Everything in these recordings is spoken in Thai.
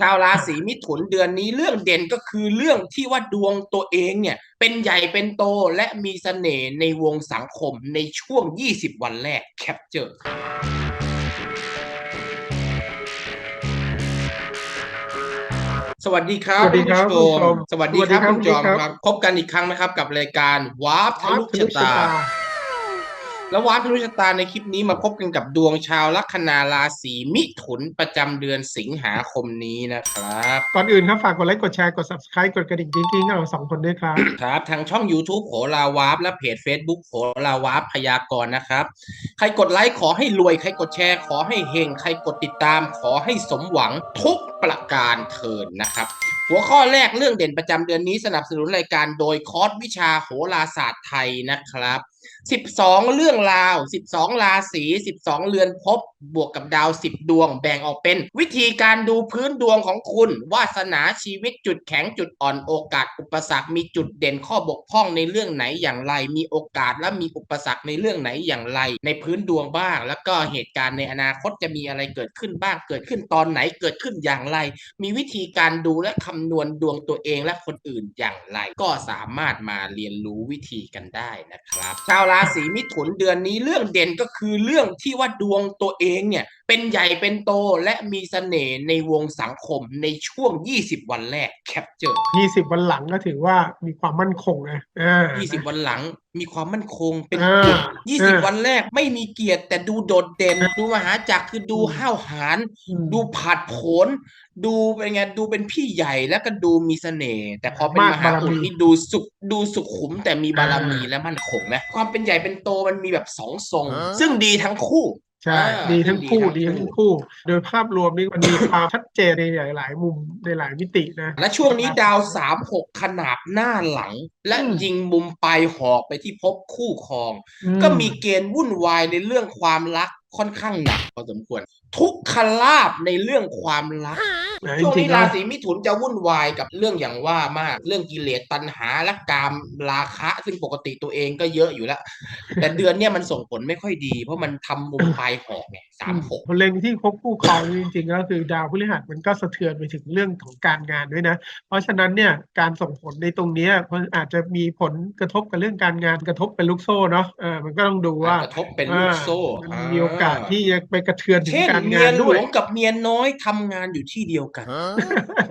ชาวราศีมิถุนเดือนนี้เรื่องเด่นก็คือเรื่องที่ว่าดวงตัวเองเนี่ย เป็นใหญ่เป็นโตและมีเสน่ห์ในวงสังคมในช่วง 20 วันแรกแคปเจอร์สวัสดีครับสวัสดีครับณผู้ชคุณผู้ชมมสวัสดีครับสวัสดีครับคุณจอมคุณคครัรับบพบกันอีกครั้งนะครับกับรายการวาร์ปทะลุชะตา แล้ววาร์ปทะลุชะตาในคลิปนี้มาพบกันกับดวงชาวลัคนาราศีมิถุนประจำเดือนสิงหาคมนี้นะครับ ก่อนอื่นครับฝากกดไลค์กดแชร์กด subscribe กดกระดิ่งกิ๊งๆให้เราสองคนด้วยครับ ครับ ทางช่อง YouTube โหราวาร์ปและเพจ Facebook โหราวาร์ปพยากรณ์นะครับ ใครกดไลค์ขอให้รวย ใครกดแชร์ขอให้เฮงใครกดติดตามขอให้สมหวังทุกประการเทินนะครับ หัวข้อแรกเรื่องเด่นประจำเดือนนี้สนับสนุนรายการโดยคอร์สวิชาโหราศาสตร์ไทยนะครับ 12 เรื่องราว 12 ราศี 12 เรือนภพบ บวกกับดาว10ดวงแบ่งออกเป็น วิธีการดูพื้นดวงของคุณ วาสนาชีวิตจุดแข็งจุดอ่อนโอกาส อุปสรรคมีจุดเด่นข้อบกพร่องในเรื่องไหนอย่างไร มีโอกาสและมีอุปสรรคในเรื่องไหนอย่างไร ในพื้นดวงบ้าง แล้วก็เหตุการณ์ในอนาคตจะมีอะไรเกิดขึ้นบ้างเกิดขึ้นตอนไหนเกิดขึ้นอย่างไร มีวิธีการดูและคำนวณดวงตัวเองและคนอื่นอย่างไร ก็สามารถมาเรียนรู้วิธีกันได้นะครับชาวราศีมิถุนเดือนนี้เรื่องเด่นก็คือเรื่องที่ว่าดวงตัวเองเนี่ยเป็นใหญ่เป็นโตและมีเสน่ห์ในวงสังคมในช่วง 20 วันแรกแคปเจอร์20 วันหลังก็ถือว่ามีความมั่นคงนะอ่า20 วันหลังมีความมั่นคงเป็นอ่าเกียรติอ่า20วันแรกไม่มีเกียรติแต่ดูโดดเด่น ดูมหาจักรคือดูอืมห้าวหาญอืมดูผาดโผนดูเป็นไงดูเป็นพี่ใหญ่แล้วก็ดูมีเสน่ห์แต่พอเป็นมากมหาอุดบารมีนี่ดูสุขดูสุขุมแต่มีบารมีอ่าและมั่นคงนะความเป็นใหญ่เป็นโตมันมีแบบสองทรง ซึ่งดีทั้งคู่ ใช่อ่าดีทั้งคู่ดีดีทั้งทั้งคู่คู่ โดยภาพรวมนี่มันมีความชัดเจนในหลาย ๆ มุมในหลายมิตินะ และช่วงนี้ดาวสามหกขนาบหน้าหลัง และอืมยิงมุมปลายหอกไปที่พบคู่ครองอืก็มีเกณฑ์วุ่นวายในเรื่องความรักค่อนข้างหนักพอสมควร ทุกขลาบในเรื่องความรักนะ ช่วงจรินี้งๆรานะศีมิถุนจะวุ่นวายกับเรื่องอย่างว่ามาก เรื่องกิเลสตัณหาและกามราคะ ซึ่งปกติตัวเองก็เยอะอยู่แล้ว แต่เดือนเนี้ยมันส่งผลไม่ค่อยดี เพราะมันทำมุมปลายหอกไงสามหกพอเล็งที่พบคู่ครองจริงๆก็คือดาวพฤหัสมันก็สะเทือนไปถึงเรื่องของการงานด้วยนะ เพราะฉะนั้นเนี่ยการส่งผลในตรงเนี้ยมันอาจจะมีผลกระทบกับเรื่องการงานกระทบเป็นลูกโซ่เนาะเออมันก็ต้องดูว่ากระทบเป็นลูกโซ่อ่ามันมีโอกาสที่จะไปกระเทือนถึงเช่นการเมีงายนหลด้วยวงกับเมียน้อยทำงานอยู่ที่เดียวกัน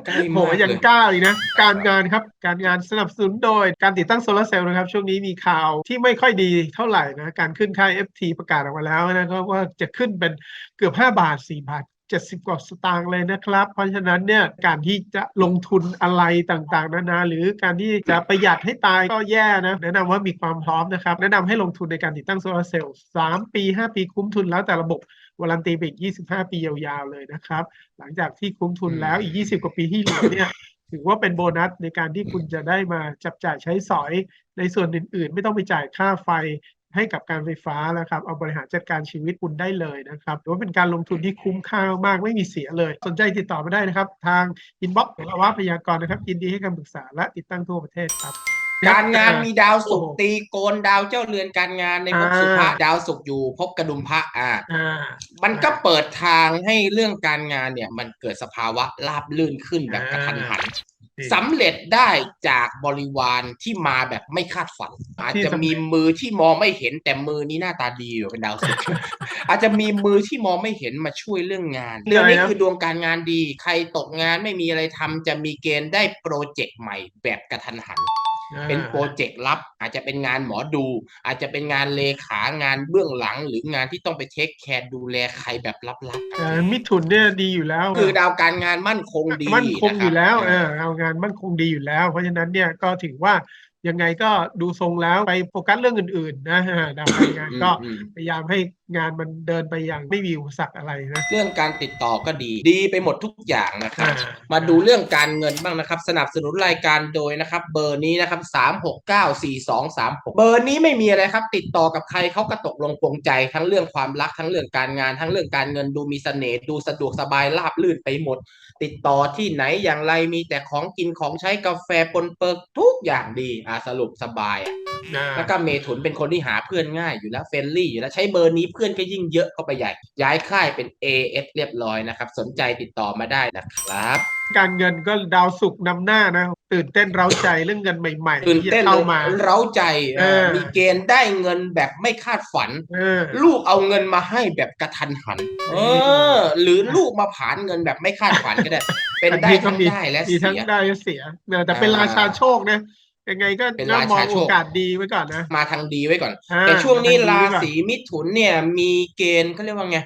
ใกล้โหมากยังเลยกล้าอีกนะ การงานครับ การงานสนับสนุนโดย การติดตั้งโซลาร์เซลล์นะครับ ช่วงนี้มีข่าวที่ไม่ค่อยดีเท่าไหร่นะ การขึ้นค่า FT ประกาศออกมาแล้วนะครับว่าจะขึ้นเป็นเกือบ 5 บาท 4 บาท 70 กว่าสตางค์เลยนะครับ เพราะฉะนั้นเนี่ยการที่จะลงทุนอะไรต่างๆ นานา หรือการที่จะประหยัดให้ตายก็แย่นะ แนะนำว่ามีความพร้อมนะครับ แนะนำให้ลงทุนในการติดตั้งโซลาร์เซลล์3ปี 5 ปีคุ้มทุนแล้วแต่ระบบวารันตีไปอีก 25 ปียาวๆเลยนะครับ หลังจากที่คุ้มทุนแล้วอีก 20 กว่าปีที่เหลือเนี่ยถือว่าเป็นโบนัสในการที่คุณจะได้มาจับจ่ายใช้สอยในส่วนอื่นๆ ไม่ต้องไปจ่ายค่าไฟ ให้กับการไฟฟ้าแล้วครับ เอาบริหารจัดการชีวิตคุณได้เลยนะครับถือว่าเป็นการลงทุนที่คุ้มค่ามากๆไม่มีเสียเลย สนใจติดต่อมาได้นะครับ ทางอินบ็อกซ์หรือว่าพยากรณ์นะครับยินดีให้คำปรึกษาและติดตั้งทั่วประเทศครับการงานมีดาวศุกร์โอ้โหตีโกนดาวเจ้าเรือนการงานในภพอ่าสุภะดาวศุกร์อยู่ภพกระดุมพระอ่าอ่ามันก็เปิดทางให้เรื่องการงานเนี่ย มันเกิดสภาวะราบลื่นขึ้นแบบกระทันหันอ่า สำเร็จได้จากบริวารที่มาแบบไม่คาดฝัน อาจที่จะสำเร็จมีมือที่มองไม่เห็นแต่มือนี้หน้าตาดีอยู่เป็นดาวศุกร์อาจจะมีมือที่มองไม่เห็นมาช่วยเรื่องงานเรื่องนี้คือดวงการงานดี ใครตกงานไม่มีอะไรทำจะมีเกณฑ์ได้โปรเจกต์ใหม่แบบกระทันหัน เป็นโปรเจกต์ลับ อาจจะเป็นงานหมอดู อาจจะเป็นงานเลขางานเบื้องหลังหรืองานที่ต้องไปเทคแคร์ดูแลใครแบบลับอ่ามิถุนเนี่ยดีอยู่แล้วๆคือดาวการงานมั่นคงดีมั่นคงอยู่แล้วนะเอครับอเอางานมั่นคงดีอยู่แล้ว เพราะฉะนั้นเนี่ยก็ถือว่า ยังไงก็ดูทรงแล้วไปโฟกัสเรื่องอื่น ๆ นะฮะดาวการงานก็อืมพยายามให้งานมันเดินไปอย่างไม่มีอุปสรรคอะไรนะเรื่องการติดต่อก็ดี ดีไปหมดทุกอย่างนะครับอ่ามาดูเรื่องการเงินบ้างนะครับ สนับสนุนรายการโดยนะครับ เบอร์นี้นะครับสามหกเก้าสี่สองสามหกเบอร์นี้ไม่มีอะไรครับ ติดต่อกับใครเขาก็ตกลงปลงใจ ทั้งเรื่องความรักทั้งเรื่องการงาน ทั้งเรื่องการเงินดูมีเสน่ห์ดูสะดวกสบายราบลื่นไปหมดติดต่อที่ไหนอย่างไรมีแต่ของกินของใช้กาแฟปนเปิกทุกอย่างดีอ่าสรุปสบายอะอ่าแล้วก็เมถุนเป็นคนที่หาเพื่อนง่ายอยู่แล้วเฟรนลี่อยู่แล้วใช้เบอร์นี้เพื่อนก็ยิ่งเยอะเข้าไปใหญ่ ย้ายค่ายเป็น AS เรียบร้อยนะครับ สนใจติดต่อมาได้นะครับ การเงินก็ดาวสุกร์นำหน้านะ ตื่นเต้นเร้าใจเรื่องเงินใหม่ๆตื่นที่เต้จะนเข้าเลยมา เร้าใจเออมีเกณฑ์ได้เงินแบบไม่คาดฝันเออลูกเอาเงินมาให้แบบกระทันหัน เออ หรือลูกมาผานเงินแบบไม่คาดฝันก็ได้ เป็นได้ทั้งได้และมีเสีทั้งยได้และเสียเออแต่เป็นอ่าราชาโชคนะยังไงก็เป็นก็ราชามองโชโอคกาสดีไว้ก่อนนะ มาทางดีไว้ก่อนอ่าแต่ช่วงนี้ทางดีราไว้ก่อนศีมิถุนเนี่ย มีเกณฑ์เขาเรียกว่าไง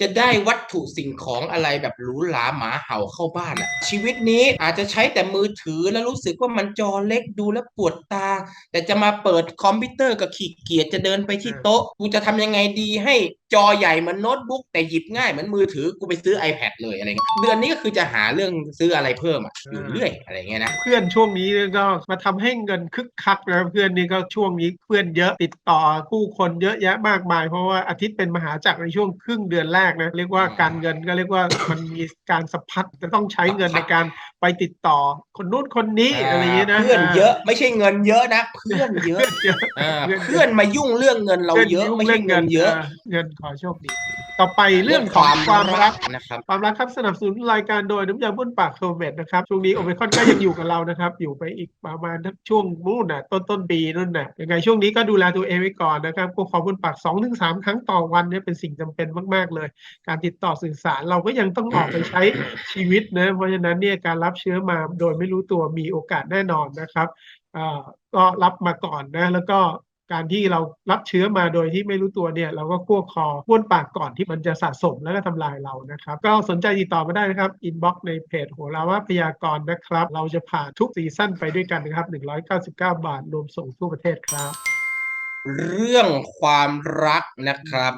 จะได้วัตถุสิ่งของอะไรแบบหรูหราหมาเห่าเข้าบ้านอะชีวิตนี้อาจจะใช้แต่มือถือแล้วรู้สึกว่ามันจอเล็กดูแล้วปวดตา แต่จะมาเปิดคอมพิวเตอร์กับขี้เกียจจะเดินไปที่โต๊ะกูจะทำยังไงดีให้ จอใหญ่เหมือนโน้ตบุ๊กแต่หยิบง่ายเหมือนมือถือกูไปซื้อ iPad เลยอะไรเงี้ยเดือนนี้ก็คือจะหาเรื่องซื้ออะไรเพิ่มอะอยู่เรื่อยอะไรเงี้ยนะเพื่อนช่วงนี้ก็มาทำให้เงินคึกคักนะเพื่อนนี่ก็ช่วงนี้เพื่อนเยอะติดต่อผู้คนเยอะแยะมากมาย เพราะว่าอาทิตย์เป็นมหาจักรในช่วงครึ่งเดือนแรกนะเรียกว่าการเงินก็เรียกว่ามันมีการสะพัดจะต้องใช้เงินในการไปติดต่อคนนู้นคนนี้อะไรอย่างนี้นะเพื่อนเยอะไม่ใช่เงินเยอะนะ เพื่อนเยอะเยอะอ่าเพื่อนเยอะเพื่อนมายุ่งเรื่องเงินเราเยอะไม่ใช่เงินเยอะเงินขอโชคดี ต่อไปเรื่องของความรักนะครับความรักครับสนับสนุนรายการโดยน้ำยาบ้วนปากโคเมดนะครับช่วงนี้โอเมคอนก็ยังอยู่กับเรานะครับ อยู่ไปอีกประมาณทั้งช่วงนู่นน่ะต้นต้นปีนู่นน่ะยังไงช่วงนี้ก็ดูแลตัวเองไว้ก่อนนะครับพวกขอบ้วนปาก2อถึงสครั้งต่อวันเนี่ยเป็นสิ่งจำเป็นมาก ๆ เลย การติดต่อสื่อสารเราก็ยังต้องออกไปใช้ชีวิตนะเพราะฉะนั้นเนี่ยการรับเชื้อมาโดยไม่รู้ตัวมีโอกาสแน่นอนนะครับอ่าก็รับมาก่อนนะแล้วก็ การที่เรารับเชื้อมาโดยที่ไม่รู้ตัวเนี่ยเราก็คั่วคอบ้วนปากก่อนที่มันจะสะสมแล้วก็ทำลายเรานะครับ ก็สนใจติดต่อมาได้นะครับอินบ็อกซ์ในเพจโหราว่าพยากรณ์นะครับ เราจะผ่านทุกซีซั่นไปด้วยกันนะครับ 199 บาทรวมส่งทั่วประเทศครับ เรื่องความรักนะครับ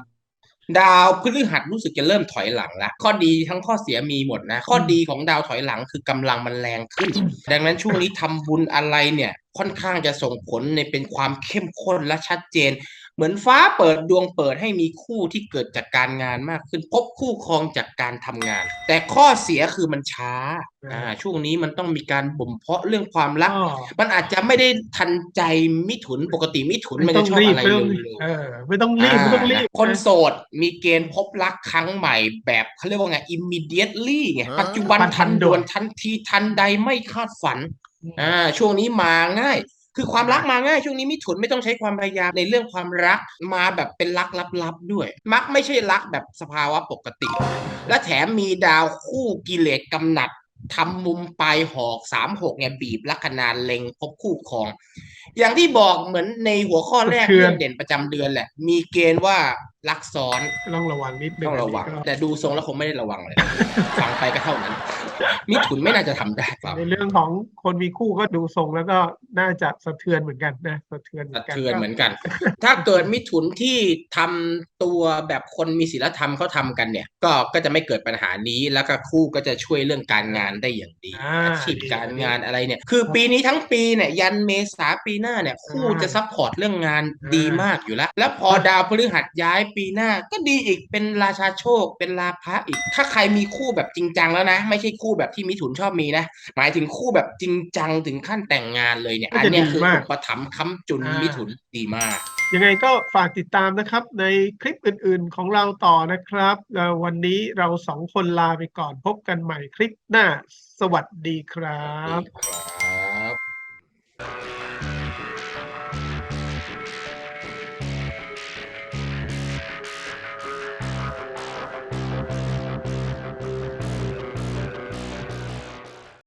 ดาวพฤหัสรู้สึกจะเริ่มถอยหลังละข้อดีทั้งข้อเสียมีหมดนะ ข้อดีของดาวถอยหลังคือกำลังมันแรงขึ้น ดังนั้นช่วงนี้ทำบุญอะไรเนี่ย ค่อนข้างจะส่งผลในเป็นความเข้มข้นและชัดเจน เหมือนฟ้าเปิดดวงเปิดให้มีคู่ที่เกิดจากการงานมากขึ้น พบคู่ครองจากการทำงาน แต่ข้อเสียคือมันช้าอ่าช่วงนี้มันต้องมีการบ่มเพาะเรื่องความรักก็มันอาจจะไม่ได้ทันใจมิถุนปกติมิถุนมันไม่ต้จะองชอบรีบอะไรไม่เร็ต้องวเออไม่ต้องรีบไม่ต้องรีบาคนโสดมีเกณฑ์พบรักครั้งใหม่แบบเขาเรียกว่าไง immediately ไงอ่าปัจจุบันทันทันด่ด่ววนนทันทีทันใดไม่คาดฝันอ่าช่วงนี้มาง่าย คือความรักมาง่ายช่วงนี้มิถุนไม่ต้องใช้ความพยายามในเรื่องความรักมาแบบเป็นรักลับๆด้วย มักไม่ใช่รักแบบสภาวะปกติ และแถมมีดาวคู่กิเลสกำหนัดทำมุมปลายหอกสามหกไงบีบลัคนาเล็งพบคู่ครอง อย่างที่บอกเหมือนในหัวข้อแรกสะเทือนเรื่องเด่นประจำเดือนแหละ มีเกณฑ์ว่า รักซ้อนต้องระวังนิดนึงต้องระวังอันนี้ก็แต่ดูทรงแล้วคงไม่ได้ระวังเลย ฟังไปก็เท่านั้น มิถุนไม่น่าจะทำได้เปล่าในเรื่องของคนมีคู่ก็ดูทรงแล้วก็น่าจะสะเทือนเหมือนกันนะสะเทือนเหมืสะอนกันเทือนเหมือนกัน ถ้าเกิดมิถุนที่ทำตัวแบบคนมีศีลธรรมเขาทำกันเนี่ย ก็ก็จะไม่เกิดปัญหานี้แล้วก็คู่ก็จะช่วยเรื่องการงานได้อย่างดีอ่าอาชีพการงานอะไรเนี่ย คือปีนี้ทั้งปีเนี่ยยันเมษาปีหน้าเนี่ยคู่จะซัพพอร์ตเรื่องงานดีมากอยู่แล้ว แล้วพอดาวพฤหัสย้ายปีหน้าก็ดีอีกเป็นราชาโชคเป็นลาภะอีก ถ้าใครมีคู่แบบจริงจังแล้วนะ ไม่ใช่คู่แบบที่มิถุนชอบมีนะ หมายถึงคู่แบบจริงจังถึงขั้นแต่งงานเลยเนี่ยก็อันจะเนี้ยดีคือมากอุปถัมภ์ค้ำจุนอ่ามิมิถุนดีมากยังไงก็ฝากติดตามนะครับในคลิปอื่นๆของเราต่อนะครับเอ่อวันนี้เราสองคนลาไปก่อนพบกันใหม่คลิปหน้า สวัสดีครับครับ